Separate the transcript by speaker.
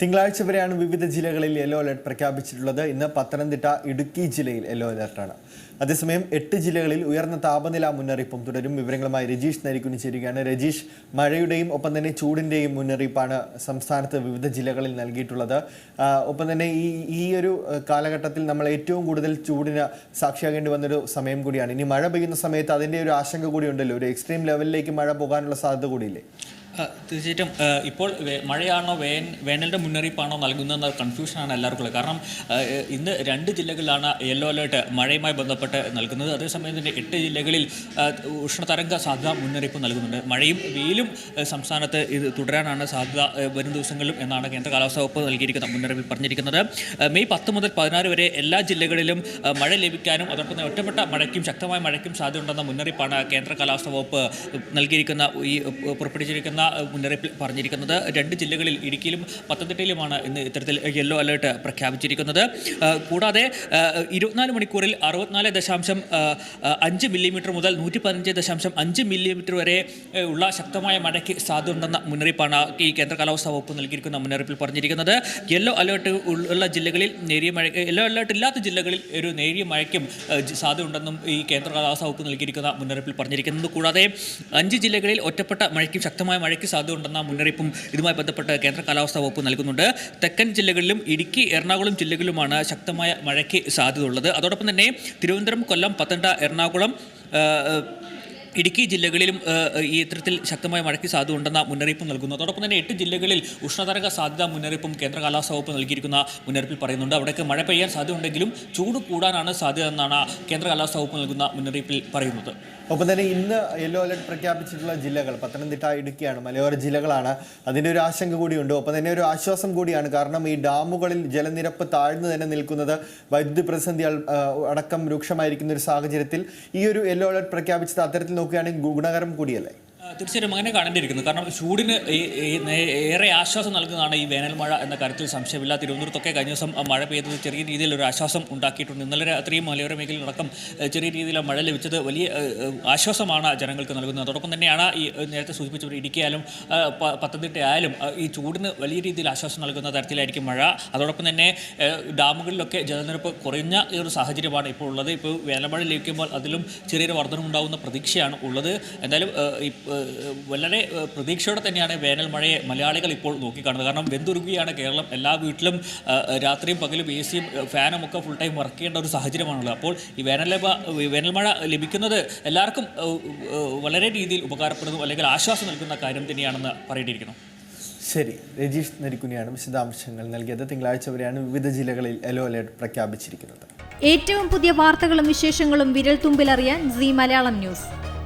Speaker 1: തിങ്കളാഴ്ച വരെയാണ് വിവിധ ജില്ലകളിൽ യെല്ലോ അലർട്ട് പ്രഖ്യാപിച്ചിട്ടുള്ളത്. ഇന്ന് പത്തനംതിട്ട ഇടുക്കി ജില്ലയിൽ യെല്ലോ അലർട്ടാണ്. അതേസമയം എട്ട് ജില്ലകളിൽ ഉയർന്ന താപനില മുന്നറിയിപ്പും തുടരും. വിവരങ്ങളുമായി രജീഷ് നരിക്കുനി ചേരുകയാണ്. രജീഷ് മഴയുടെയും ഒപ്പം തന്നെ ചൂടിന്റെയും മുന്നറിയിപ്പാണ് സംസ്ഥാനത്ത് വിവിധ ജില്ലകളിൽ നൽകിയിട്ടുള്ളത്. ഒപ്പം തന്നെ ഈ ഈ ഒരു കാലഘട്ടത്തിൽ നമ്മൾ ഏറ്റവും കൂടുതൽ ചൂടിന് സാക്ഷിയാകേണ്ടി വന്നൊരു സമയം കൂടിയാണ്. ഇനി മഴ പെയ്യുന്ന സമയത്ത് അതിന്റെ ഒരു ആശങ്ക കൂടി ഉണ്ടല്ലോ ഒരു എക്സ്ട്രീം ലെവലിലേക്ക് മഴ പോകാനുള്ള സാധ്യത കൂടിയില്ലേ?
Speaker 2: തീർച്ചയായിട്ടും ഇപ്പോൾ മഴയാണോ വേൻ വേനലിന്റെ മുന്നറിയിപ്പാണോ നൽകുന്നതെന്ന കൺഫ്യൂഷനാണ് എല്ലാവർക്കും ഉള്ളത് കാരണം ഇന്ന് രണ്ട് ജില്ലകളിലാണ് യെല്ലോ അലേർട്ട് മഴയുമായി ബന്ധപ്പെട്ട് നൽകുന്നത്. അതേസമയം തന്നെ എട്ട് ജില്ലകളിൽ ഉഷ്ണതരംഗ സാധ്യത മുന്നറിയിപ്പ് നൽകുന്നുണ്ട്. മഴയും വെയിലും സംസ്ഥാനത്ത് ഇത് തുടരാനാണ് സാധ്യത വരും ദിവസങ്ങളിലും എന്നാണ് കേന്ദ്ര കാലാവസ്ഥാ വകുപ്പ് നൽകിയിരിക്കുന്ന മുന്നറിയിപ്പ് പറഞ്ഞിരിക്കുന്നത്. മെയ് പത്ത് മുതൽ പതിനാറ് വരെ എല്ലാ ജില്ലകളിലും മഴ ലഭിക്കാനും അതോടൊപ്പം ഒറ്റപ്പെട്ട മഴയ്ക്കും ശക്തമായ മഴയ്ക്കും സാധ്യതയുണ്ടെന്ന മുന്നറിയിപ്പാണ് കേന്ദ്ര കാലാവസ്ഥാ വകുപ്പ് നൽകിയിരിക്കുന്ന ഈ പുറപ്പെടുവിച്ചിരിക്കുന്ന മുന്നറിയിപ്പിൽ പറഞ്ഞിരിക്കുന്നത് രണ്ട് ജില്ലകളിൽ ഇടുക്കിയിലും പത്തനംതിട്ടയിലുമാണ് ഇന്ന് ഇത്തരത്തിൽ യെല്ലോ അലേർട്ട് പ്രഖ്യാപിച്ചിരിക്കുന്നത്. കൂടാതെ ഇരുപത്തിനാല് മണിക്കൂറിൽ അറുപത്തിനാല് ദശാംശം അഞ്ച് മില്ലിമീറ്റർ മുതൽ നൂറ്റി പതിനഞ്ച് ദശാംശം അഞ്ച് മില്ലിമീറ്റർ വരെ ഉള്ള ശക്തമായ മഴയ്ക്ക് സാധ്യതയുണ്ടെന്ന മുന്നറിയിപ്പാണ് ഈ കേന്ദ്ര കാലാവസ്ഥാ വകുപ്പ് നൽകിയിരിക്കുന്ന മുന്നറിയിപ്പിൽ പറഞ്ഞിരിക്കുന്നത്. യെല്ലോ അലേർട്ട് ഉള്ള ജില്ലകളിൽ നേരിയ മഴ യെല്ലോ അലേർട്ട് ഇല്ലാത്ത ജില്ലകളിൽ ഒരു നേരിയ മഴയ്ക്കും സാധ്യതയുണ്ടെന്നും ഈ കേന്ദ്ര കാലാവസ്ഥാ വകുപ്പ് നൽകിയിരിക്കുന്ന മുന്നറിയിപ്പിൽ പറഞ്ഞിരിക്കുന്നത്. കൂടാതെ അഞ്ച് ജില്ലകളിൽ ഒറ്റപ്പെട്ട മഴയ്ക്കും ശക്തമായ മഴയ്ക്ക് സാധ്യതയുണ്ടെന്ന മുന്നറിയിപ്പും ഇതുമായി ബന്ധപ്പെട്ട് കേന്ദ്ര കാലാവസ്ഥാ വകുപ്പ് നൽകുന്നുണ്ട്. തെക്കൻ ജില്ലകളിലും ഇടുക്കി എറണാകുളം ജില്ലകളിലുമാണ് ശക്തമായ മഴയ്ക്ക് സാധ്യതയുള്ളത്. അതോടൊപ്പം തന്നെ തിരുവനന്തപുരം കൊല്ലം പത്തനംതിട്ട എറണാകുളം ഇടുക്കി ജില്ലകളിലും ഈ ഇത്തരത്തിൽ ശക്തമായ മഴയ്ക്ക് സാധ്യത ഉണ്ടെന്ന മുന്നറിയിപ്പ് നൽകുന്നു. അതോടൊപ്പം തന്നെ എട്ട് ജില്ലകളിൽ ഉഷ്ണതരംഗ സാധ്യത മുന്നറിയിപ്പും കേന്ദ്ര കാലാവസ്ഥാ വകുപ്പ് നൽകിയിരിക്കുന്ന മുന്നറിയിപ്പിൽ പറയുന്നുണ്ട്. അവിടേക്ക് മഴ പെയ്യാൻ സാധ്യതയുണ്ടെങ്കിലും ചൂട് കൂടാനാണ് സാധ്യത എന്നാണ് കേന്ദ്ര കാലാവസ്ഥാ വകുപ്പ് നൽകുന്ന മുന്നറിയിപ്പിൽ പറയുന്നത്.
Speaker 1: ഒപ്പം തന്നെ ഇന്ന് യെല്ലോ അലർട്ട് പ്രഖ്യാപിച്ചിട്ടുള്ള ജില്ലകൾ പത്തനംതിട്ട ഇടുക്കിയാണ് മലയോര ജില്ലകളാണ്. അതിന്റെ ഒരു ആശങ്ക കൂടിയുണ്ട്. ഒപ്പം തന്നെ ഒരു ആശ്വാസം കൂടിയാണ്. കാരണം ഈ ഡാമുകളിൽ ജലനിരപ്പ് താഴ്ന്നു തന്നെ നിൽക്കുന്നത് വൈദ്യുതി പ്രതിസന്ധി അടക്കം രൂക്ഷമായിരിക്കുന്ന ഒരു സാഹചര്യത്തിൽ ഈ ഒരു യെല്ലോ അലർട്ട് പ്രഖ്യാപിച്ചത് അത്തരത്തിൽ നോക്കുകയാണെങ്കിൽ ഗുണകരം കൂടിയല്ലേ?
Speaker 2: തീർച്ചയായും അങ്ങനെ കാണേണ്ടിയിരിക്കുന്നു. കാരണം ചൂടിന് ഏറെ ആശ്വാസം നൽകുന്നതാണ് ഈ വേനൽ മഴ എന്ന കാര്യത്തിൽ സംശയമില്ല. തിരുവനന്തപുരത്തൊക്കെ കഴിഞ്ഞ ദിവസം മഴ പെയ്തത് ചെറിയ രീതിയിൽ ഒരു ആശ്വാസം ഉണ്ടാക്കിയിട്ടുണ്ട്. ഇന്നലെ രാത്രിയും മലയോര മേഖലയിലടക്കം ചെറിയ രീതിയിൽ മഴ ലഭിച്ചത് വലിയ ആശ്വാസമാണ് ജനങ്ങൾക്ക് നൽകുന്നത്. അതോടൊപ്പം തന്നെയാണ് ഈ നേരത്തെ സൂചിപ്പിച്ചവർ ഇടുക്കിയാലും ഇടുക്കിയായാലും പത്തനംതിട്ട ആയാലും ഈ ചൂടിന് വലിയ രീതിയിൽ ആശ്വാസം നൽകുന്ന തരത്തിലായിരിക്കും മഴ. അതോടൊപ്പം തന്നെ ഡാമുകളിലൊക്കെ ജലനിരപ്പ് കുറഞ്ഞ ഈ ഒരു സാഹചര്യമാണ് ഇപ്പോൾ ഉള്ളത്. ഇപ്പോൾ വേനൽമഴ ലഭിക്കുമ്പോൾ അതിലും ചെറിയൊരു വർധനമുണ്ടാകുന്ന പ്രതീക്ഷയാണ് ഉള്ളത്. എന്തായാലും വളരെ പ്രതീക്ഷയോടെ തന്നെയാണ് വേനൽ മഴയെ മലയാളികൾ ഇപ്പോൾ നോക്കിക്കാണുന്നത്. കാരണം വെന്തുരുകുകയാണ് കേരളം. എല്ലാ വീട്ടിലും രാത്രിയും പകലും എ സിയും ഫാനും ഒക്കെ ഫുൾ ടൈം വർക്ക് ചെയ്യേണ്ട ഒരു സാഹചര്യമാണുള്ളത്. അപ്പോൾ ഈ വേനൽ വേനൽ മഴ ലഭിക്കുന്നത് എല്ലാവർക്കും വളരെ രീതിയിൽ ഉപകാരപ്പെടുന്നു അല്ലെങ്കിൽ ആശ്വാസം നൽകുന്ന കാര്യം തന്നെയാണെന്ന് പറയേണ്ടിയിരിക്കുന്നു.
Speaker 1: ശരി. രജീഷ് നരിക്കുനിയാണ് വിശദാംശങ്ങൾ നൽകിയത്. തിങ്കളാഴ്ച വരെയാണ് വിവിധ ജില്ലകളിൽ യെല്ലോ അലേർട്ട് പ്രഖ്യാപിച്ചിരിക്കുന്നത്.
Speaker 3: ഏറ്റവും പുതിയ വാർത്തകളും വിശേഷങ്ങളും വിരൽ തുമ്പിലറിയാൻ സി മലയാളം ന്യൂസ്.